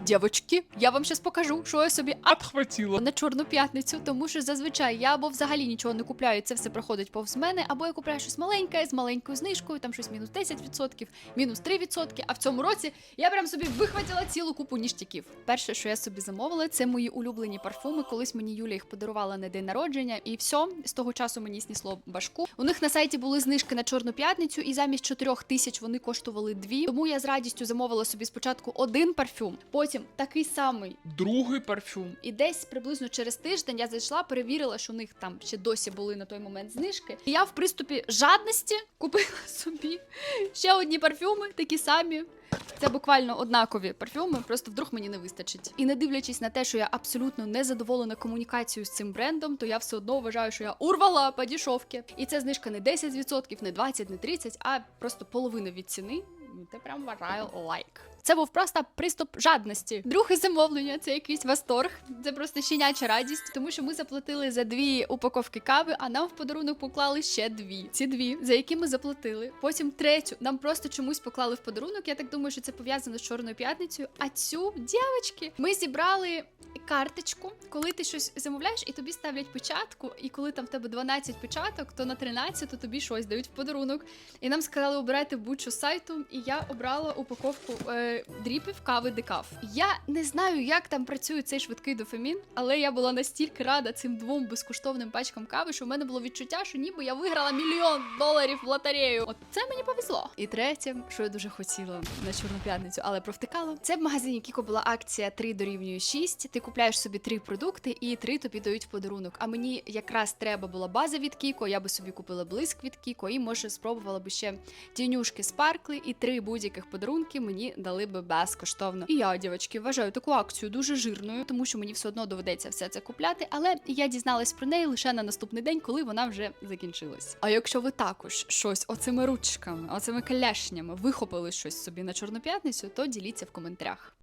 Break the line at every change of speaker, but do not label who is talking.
Дівочки, я вам щас покажу, що я собі
Отхватило.
на чорну п'ятницю, тому що зазвичай я або взагалі нічого не купляю, і це все проходить повз мене, або я купляю щось маленьке з маленькою знижкою, там щось мінус 10%, мінус 3%, А в цьому році я прям собі вихватила цілу купу ніштяків. Перше, що я собі замовила, це мої улюблені парфуми. Колись мені Юля їх подарувала на день народження, і все, з того часу мені снісло башку. У них на сайті були знижки на чорну п'ятницю, і замість 4 тисяч вони коштували дві. Тому я з радістю замовила собі спочатку один парфюм, потім такий самий
Другий парфюм.
і десь приблизно через тиждень я зайшла, перевірила, що у них там ще досі були на той момент знижки. І я в приступі жадності купила собі ще одні парфюми, такі самі. Це буквально однакові парфюми, просто вдруг мені не вистачить. І не дивлячись на те, що я абсолютно не задоволена комунікацією з цим брендом, то я все одно вважаю, що я урвала по. І це знижка не 10%, не 20%, не 30%, а просто половина від ціни. Це прям вважаю лайк. Це був просто приступ жадності. Друге замовлення це якийсь восторг. Це просто щеняча радість, тому що ми заплатили за дві упаковки кави, а нам в подарунок поклали ще дві. Ці дві, за які ми заплатили. Потім третю нам просто чомусь поклали в подарунок. Я так думаю, що це пов'язано з чорною п'ятницею. А цю дівчатки, ми зібрали карточку, коли ти щось замовляєш, і тобі ставлять печатку, і коли там в тебе 12 печаток, то на 13 то тобі щось дають в подарунок. І нам сказали обирати будь-що сайту, і я обрала упаковку е, дріпів кави декаф. Я не знаю, як там працює цей швидкий дофамін, але я була настільки рада цим двом безкоштовним пачкам кави, що в мене було відчуття, що ніби я виграла мільйон доларів в лотерею. От це мені повезло. І третє, що я дуже хотіла на чорну п'ятницю, але провтикала. Це в магазині Кіко була акція 3 дорівнює 6. Ти купляєш собі три продукти, і три тобі дають в подарунок. А мені якраз треба була база від Кіко, я би собі купила блиск від Кіко, і може спробувала би ще тінюшки спаркли, і три будь-яких подарунки мені дали би безкоштовно. І я, дівчатки, вважаю таку акцію дуже жирною, тому що мені все одно доведеться все це купляти. Але я дізналась про неї лише на наступний день, коли вона вже закінчилась. А якщо ви також щось оцими ручками, оцими каляшнями вихопили щось собі на чорну п'ятницю, то діліться в коментарях.